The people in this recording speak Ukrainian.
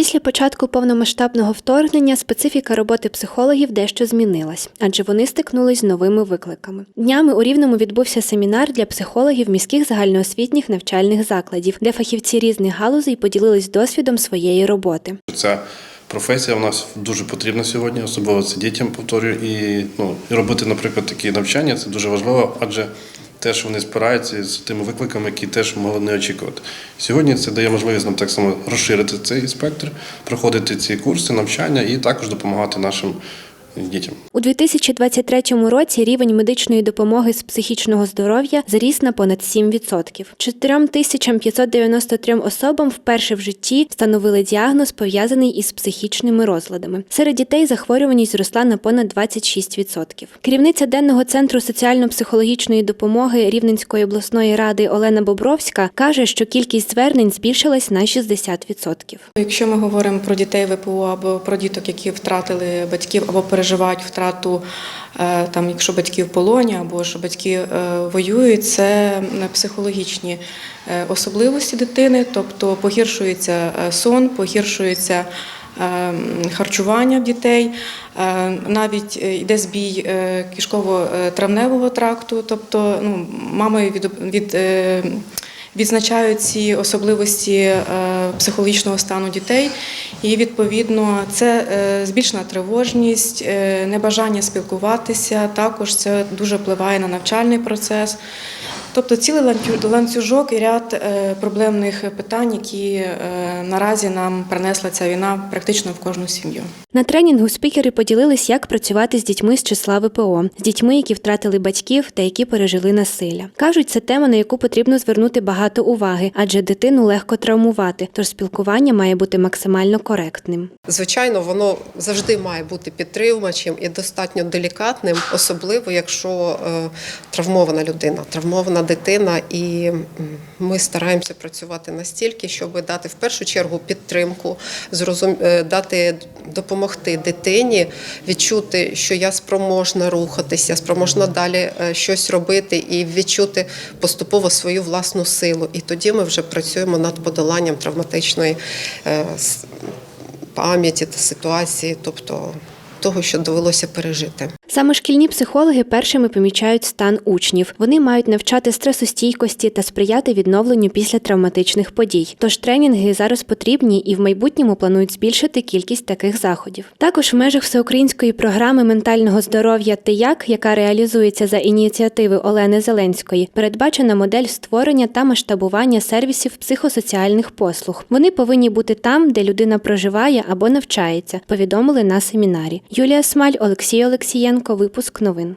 Після початку повномасштабного вторгнення специфіка роботи психологів дещо змінилась, адже вони стикнулись з новими викликами. Днями у Рівному відбувся семінар для психологів міських загальноосвітніх навчальних закладів, де фахівці різних галузей поділились досвідом своєї роботи. Ця професія у нас дуже потрібна сьогодні, особливо це дітям повторюю. І ну робити, наприклад, такі навчання це дуже важливо, адже теж вони спираються з тими викликами, які теж могли не очікувати. Сьогодні це дає можливість нам так само розширити цей спектр, проходити ці курси, навчання і також допомагати нашим дітям. У 2023 році рівень медичної допомоги з психічного здоров'я заріс на понад 7%. 4593 особам вперше в житті встановили діагноз, пов'язаний із психічними розладами. Серед дітей захворюваність зросла на понад 26%. Керівниця денного центру соціально-психологічної допомоги Рівненської обласної ради Олена Бобровська каже, що кількість звернень збільшилась на 60%. Якщо ми говоримо про дітей ВПО або про діток, які втратили батьків або переживають втрату, е, там, якщо батьки в полоні або що батьки е, воюють, це психологічні е, особливості дитини, тобто погіршується сон, погіршується. Харчування дітей, навіть йде збій е, кишково-травневого тракту, тобто ну, мами від, від відзначають ці особливості е, психологічного стану дітей, і відповідно це е, збільшена тривожність, е, небажання спілкуватися. Також це дуже впливає на навчальний процес. Тобто цілий ланцю- ланцюжок і ряд е, проблемних питань, які е, наразі нам принесла ця війна практично в кожну сім'ю. На тренінгу спікери поділились, як працювати з дітьми з числа ВПО, з дітьми, які втратили батьків та які пережили насилля. Кажуть, це тема, на яку потрібно звернути багато уваги, адже дитину легко травмувати, тож спілкування має бути максимально коректним. Звичайно, воно завжди має бути підтримувачем і достатньо делікатним, особливо якщо е, травмована людина, травмована дитина, і ми стараємося працювати настільки, щоб дати в першу чергу підтримку, зрозум... е, дати допомогти дитині відчути, що я спроможна рухатися, спроможна далі е, щось робити і відчути поступово свою власну силу. І тоді ми вже працюємо над подоланням травматичної е, пам'яті та ситуації, тобто того, що довелося пережити. Саме шкільні психологи першими помічають стан учнів. Вони мають навчати стресостійкості та сприяти відновленню після травматичних подій. Тож тренінги зараз потрібні і в майбутньому планують збільшити кількість таких заходів. Також в межах всеукраїнської програми ментального здоров'я «Ти як», яка реалізується за ініціативи Олени Зеленської, передбачена модель створення та масштабування сервісів психосоціальних послуг. Вони повинні бути там, де людина проживає або навчається. Повідомили на семінарі. Юлія Смаль, Олексій Олексієнко. Випуск новин.